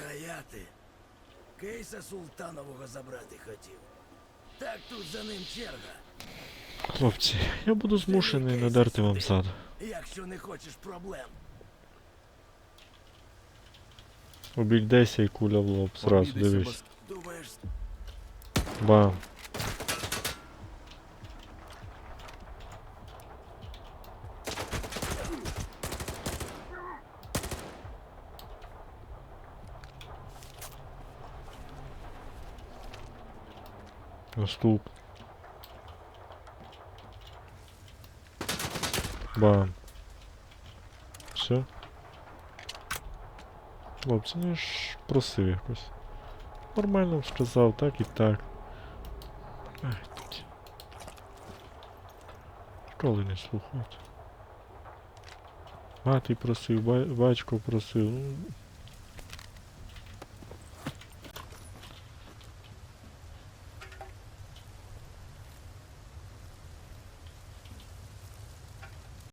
Стояти. Кейса Султанового забрати хотів. Так тут за ним черга. Хлопці, я буду змушений надерти вам зад. Якщо не хочеш проблем. Обійдеся і куля в лоб. Зразу дивись. Думаєш, Бам. Наступ. Бам. Все. Хлопці, ну ж просив якось. Нормально сказав, так і так. Ай, тут. Школи не слухати. Мати просив, батько просив. Ну,